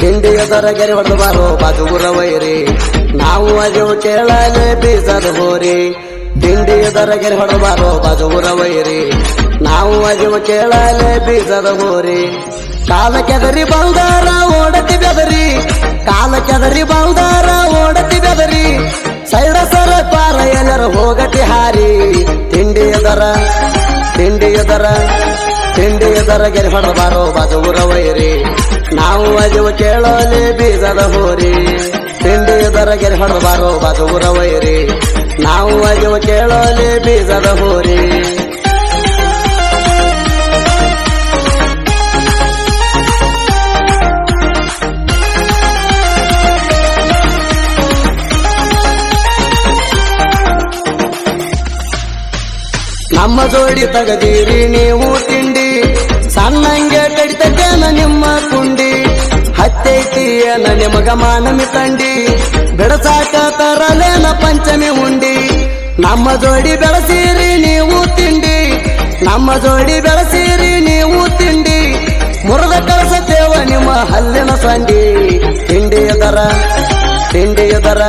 ಹಿಂಡಿಯದರ ಗೆರೆ ಹೊಡೆದು ಬಾರೋ ಬಾಜು ಊರ ವೈರಿ ನಾವು ಅಜವು ಕೇಳಲೆ ಬೀಸದ ಹೋರಿ ಹಿಂಡಿಯದರ ಗೆರೆ ಹೊಡಬಾರೋ ಬಾರೋ ಬಾಜು ಊರ ವೈರಿ. ನಾವು ಅಜವು ಕೇಳಲೆ ಬೀಸದ ಹೋರಿ ಕಾಲ ಕೆದರಿ ಬಂದಾರ ಓಡತಿ ಬೆದರಿ. ಕಾಲ ಕೆದರಿ ಬಾವುದಾರ ಓಡತಿ ಬೆದರಿ. ಸೈಡ ಸರ ಪಾರ ಎಲ್ಲರ ಹೋಗತಿ ಹಾರಿ. ತಿಂಡಿಯದರ ತಿಂಡಿ ಎದರ ತಿಂಡಿ ಎದರ ಗೆರೆ ಬಾಜು ಊರ ವೈರಿ. ನಾವು ಅಜವ ಕೇಳಲೆ ಬೀಜದ ಹೋರಿ ತಿಂಡಿಯದರ ಗೆರೆ ಹೊಡಬಾರೋ ಬಾರೋ ಬಾಜು ಊರ ವೈರಿ. ನಾವು ಅಜವ ಕೇಳೋಲಿ ಬೀಜದ ಹೋರಿ. ನಮ್ಮ ಜೋಡಿ ತಗದೀರಿ ನೀವು ತಿಂಡಿ. ಸಣ್ಣಂಗೆ ಕಡಿತಕ್ಕೇನ ನಿಮ್ಮ ಕುಂಡಿ. ಹತ್ತೈತಿ ಏನ ನಿಮಗ ಮಾನಮಿ ತಂಡಿ ಬೆಳಸಾಕ ತರಲೇನ ಪಂಚಮಿ ಉಂಡಿ. ನಮ್ಮ ಜೋಡಿ ಬೆಳಸೀರಿ ನೀವು ತಿಂಡಿ. ನಮ್ಮ ಜೋಡಿ ಬೆಳಸೀರಿ ನೀವು ತಿಂಡಿ. ಮುರದ ಕಳಸತೇವ ನಿಮ್ಮ ಹಲ್ಲಿನ ಸಂಡಿ. ತಿಂಡಿಯದರ ತಿಂಡಿಯದರ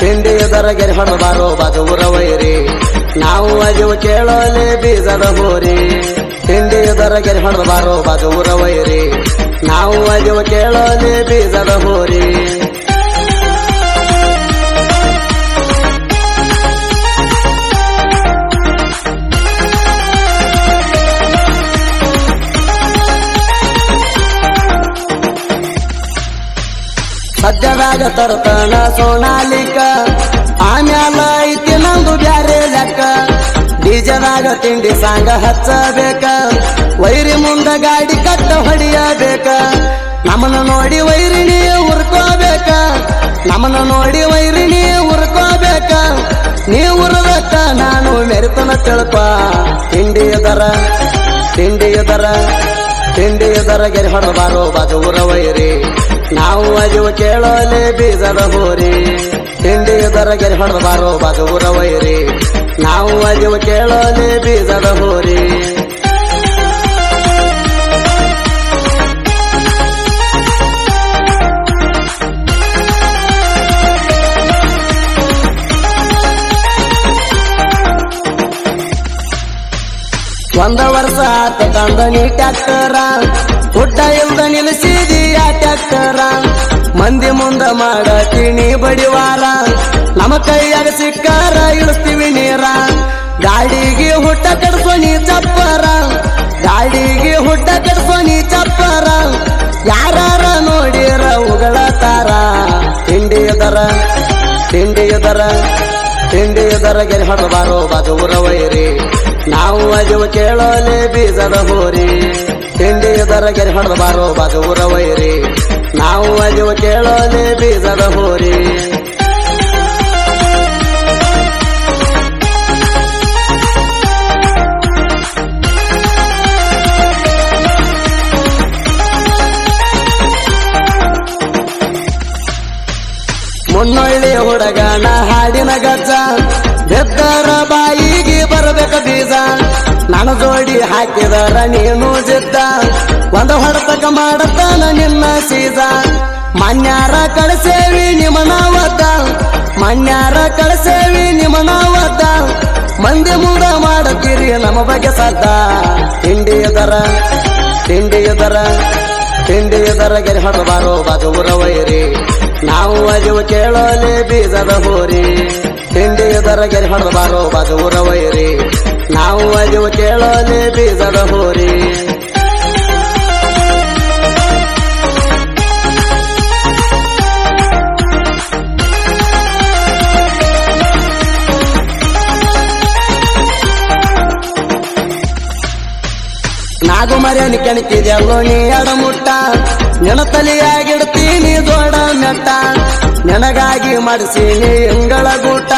ತಿಂಡಿಯದರ ಗೆರೆ ಹೊಡಬಾರೋ ಬಾಜು ಊರ ವೈರಿ ನಾವು ಅಜವು ಕೇಳೋಲೆ ಬೀಜದ ಹೋರಿ. ತಿಂಡಿಯದರ ಗೆರೆ ಹೊಡಬಾರೋ ಬಾಜು ಊರ ವೈರಿ ನಾವು ಅಜವು ಕೇಳೋಲೆ ಬೀಜದ ಹೋರಿ. ಸದ್ಯದಾಗ ತರ್ತಾನ ಸೋನಾಲಿಕ. ಆಮ್ಯಾಲ ಐತಿ ನಂದು ಬ್ಯಾರೆ ಲೆಕ್ಕ. ಬೀಜದಾಗ ತಿಂಡಿ ಸಾಂಗ ಹಚ್ಚಬೇಕ. ವೈರಿ ಮುಂದ ಗಾಡಿ ಕಟ್ಟ ಹೊಡಿಯಬೇಕ. ನಮ್ಮನ್ನ ನೋಡಿ ವೈರಿಣಿ ಉರ್ಕೋಬೇಕ ನಮ್ಮನ್ನ ನೋಡಿ ವೈರಿಣಿ ಉರ್ಕೋಬೇಕ ನೀ ಉರ್ದಕ್ಕ ನಾನು ಮೆರಿತನ ತಿಳ್ಕ ತಿಂಡಿಯದರ ತಿಂಡಿ ದರ ಗೆರೆ ಹೊಡೆದಾರೋ ಬಾಜು ಉರ ವೈರಿ. ನಾವು ಅಜುವ ಕೇಳೋಲೆ ಬೀಜದ ಹೋರಿ. ತಿಂಡಿಯದರ ಗೆರೆ ಹೊಡೆದ ಬಾರೋ ಊರ ವೈರಿ. ನಾವು ಅಜುವ ಕೇಳೋಲೆ ಬೀಜದ ಹೋರಿ. ಒಂದ ವರ್ಷ ಆತ ತಂದ ನೀ ಟ್ಯಾಕ್ಟರ ಹುಟ್ಟ ಇಲ್ದ ನಿಲ್ಲಿಸಿದಿ ಟ್ಯಾಕ್ಟರ ಮಂದಿ ಮುಂದ ಮಾಡತೀನಿ ಬಡಿವಾರ. ನಮ್ಮ ಕೈಯಾಗ ಸಿಕ್ಕಾರ ಇಳಿಸ್ತೀವಿ ನೀರ. ಗಾಡಿಗೆ ಹುಟ್ಟ ಕಡಿಸೋ ನೀ ಚಪ್ಪರ. ಗಾಡಿಗೆ ಹುಟ್ಟ ಕಡಿಸೋ ನೀ ಚಪ್ಪರ. ಯಾರಾರ ನೋಡಿರ ಉಗಳತಾರ ತಿಂಡಿಯದರ ತಿಂಡಿಯದರ ತಿಂಡಿಯದರ ಗೆರೆ ಹೊಡೆದಾರೋ ಬಾಜು ಊರ ವೈರಿ. ನಾವು ಅಜವು ಕೇಳೋಲೆ ಬೀಜದ ಹೋರಿ. ತಿಂಡಿಯದರ ಗೆರೆ ಹೊಡೆದಾರೋ ಬಾಜು ಊರ ವೈರಿ. ನಾವು ಅಜುವ ಕೇಳೋದೆ ಬೀಜದ ಹೋರಿ. ಮುನ್ನೊಳ್ಳಿ ಹುಡುಗನ ಹಾಡಿನ ಗಜ್ಜ ಬೆದ್ದರ ಬಾಯಿಗೆ ಬರಬೇಕ ಬೀಜ. ನಾನು ಜೋಡಿ ಹಾಕಿದರ ನೀನು ಜಿದ್ದ ಒಂದು ಹೊಡೆತಕ ಮಾಡತಾನ ನಿನ್ನ ಸೀಜ. ಮನ್ಯಾರ ಕಳಸೇವಿ ನಿಮ್ಮನ ಒದ್ದ ಮನ್ಯಾರ ಕಳಸೇವಿ ನಿಮ್ಮನ ಒದ್ದ ಮಂದಿ ಮುಂದ ಮಾಡತೀರಿ ನಮ್ಮ ಬಗ್ಗೆ ಸದ್ದ ತಿಂಡಿಯದರ ತಿಂಡಿಯದರ ತಿಂಡಿಯದರ ಗೆರೆ ಹೊಡಬಾರೋ ಬಾಜು ವೈರಿ. ನಾವು ಅರಿವು ಕೇಳೋಲೆ ಬೀಜದ ಹೋರಿ. ತಿಂಡಿಯದರ ಗೆರೆ ಹೊಡೆದಾರೋ ಬಾಜು ಊರ ವೈರಿ. ನಾವು ಅಜು ಕೇಳಲೆ ಬೀಜದ ಹೋರಿ. ನಾಗು ಮರ್ಯಾನಿ ಕೆಣಕಿದೆಲ್ಲೋ ನೀ ಎಡಮುಟ್ಟ ನೆನ ತಲೆಯಾಗಿಡ್ತೀನಿ ದೊಡ್ಡ ಮೆಟ್ಟ ನೆನಗಾಗಿ ಮಾಡಿಸೀನಿ ಎಂಗಳ ಗೂಟ.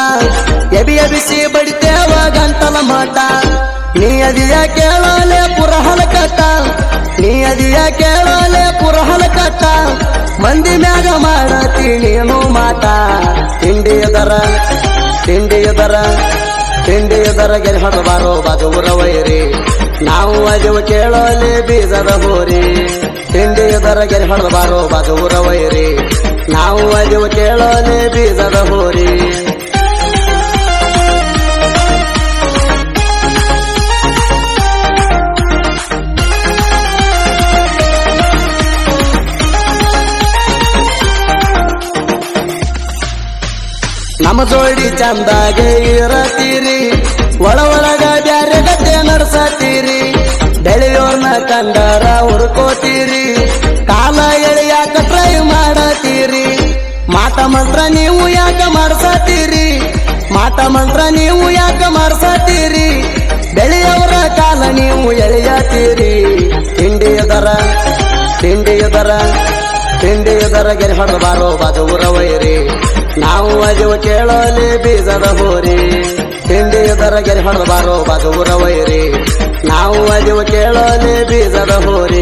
ಎಬಿ ಎಬಿಸಿ ಬಡಿತೇವ ಗಂಟಲ ಮಾಟ. ನೀ ಅದಿಯ ಕೇಳೋಲೆ ಪುರಹಲ ಕಟ್ಟ ನೀ ಅದಿಯ ಕೇಳೋಲೆ ಪುರಹಲ ಕಟ್ಟ ಮಂದಿ ಮ್ಯಾಗ ಮಾಡತೀನೇನು ನೀನು ಮಾಟ. ತಿಂಡಿ ಎದರ ತಿಂಡಿ ಎದರ ತಿಂಡಿ ಎದರ ಗೆರೆ ಹೊಡಬಾರೋ ವೈರಿ. ನಾವು ಅಜವು ಕೇಳೋಲಿ ಬೀಜದ ಹೋರಿ. ತಿಂಡಿ ಗೆರೆ ಹೊಡೆದಬಾರೋ ಬಾರೋ ಊರ ವೈರಿ. ನಾವು ಅಜವು ಕೇಳೋಲಿ ಬೀಜದ ಹೋರಿ. ನಮ್ಮ ಜೋಡಿ ಚಂದಾಗೆ ಇರತೀರಿ. ಒಳ ಗದ್ದೆ ನಡ್ಸತೀರಿ? ಬೆಳೆಯೋರ್ನ ಕಂಡಾರ ಹುಡ್ಕೋತೀರಿ? ಕಾಲ ಎಳಿಯಾಕ ಟ್ರೈ ಮಾಡತೀರಿ? ಮಾಟ ಮಂತ್ರ ನೀವು ಯಾಕ ಮಾಡ್ಸತೀರಿ ಮಾಟ ಮಂತ್ರ ನೀವು ಯಾಕ ಮಾಡ್ಸತೀರಿ ಬೆಳೆಯವರ ಕಾಲ ನೀವು ಎಳೆಯತೀರಿ. ತಿಂಡಿ ಎದರ ತಿಂಡಿ ಎದರ ತಿಂಡಿ ಎದರ ಗೆರೆ ಹೊಡೆದಬಾರೋ ಬಾಜು ಊರ ವೈರಿ ನಾವು ಅಜವು ಕೇಳಲಿ ಬೀಜದ ಹೋರಿ. ಎದರ ಗೆರೆ ಹೊಡೆದಬಾರೋ ಬಾಜು ಊರ ವೈರಿ ನಾವು ಅದಿವ ಕೇಳೋಲೆ ಬೀಜದ ಹೋರಿ.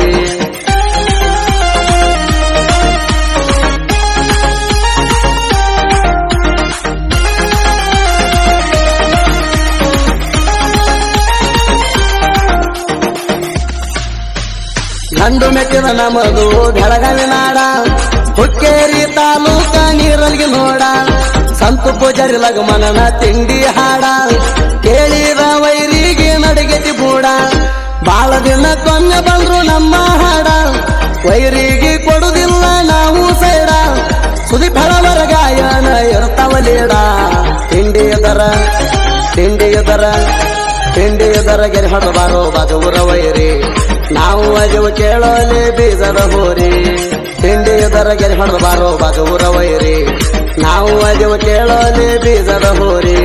ಗಂಡು ಮೆಟ್ಟಿದ ನಮದು ಬೆಳಗಾವಿ ನಾಡ. ಹುಕ್ಕೇರಿ ತಾಲೂಕ ನೀರಲ್ಗಿ ನೋಡ. ಸಂತು ಪೂಜಾರಿ ಲಗಮನನ ತಿಂಡಿ ಹಾಡ. ಕೇಳಿದ ವೈರಿಗೆ ನಡಗೆತಿ ಬೂಡ. ಬಾಳ ದಿನ ಕೊನ್ನ ಬಂದ್ರು ನಮ್ಮ ಹಾಡ. ವೈರಿಗೆ ಕೊಡುದಿಲ್ಲ ನಾವು ಸೇಡ. ಸುದಿ ಫಳವರ ಗಾಯನ ಇರ್ತಾವ ಲೇಡ. ತಿಂಡಿ ಎದರ ತಿಂಡಿ ಎದರ ತಿಂಡಿ ಎದರ ಗೆರೆ ಹೊಡಬಾರೋ ಬಾಜು ಊರ ವೈರಿ. ನಾವು ಅಜವು ಕೇಳೋಲೆ ಬೀಜದ ಹೋರಿ. ತಿಂಡಿ ಎದರ ಗೆರೆ ಹೊಡಬಾರೋ ಬಾಜು ಊರ ವೈರಿ. ನಾವು ಅದಿವ ಕೇಳೋದೇ ಬೀಜದ ಹೋರಿ.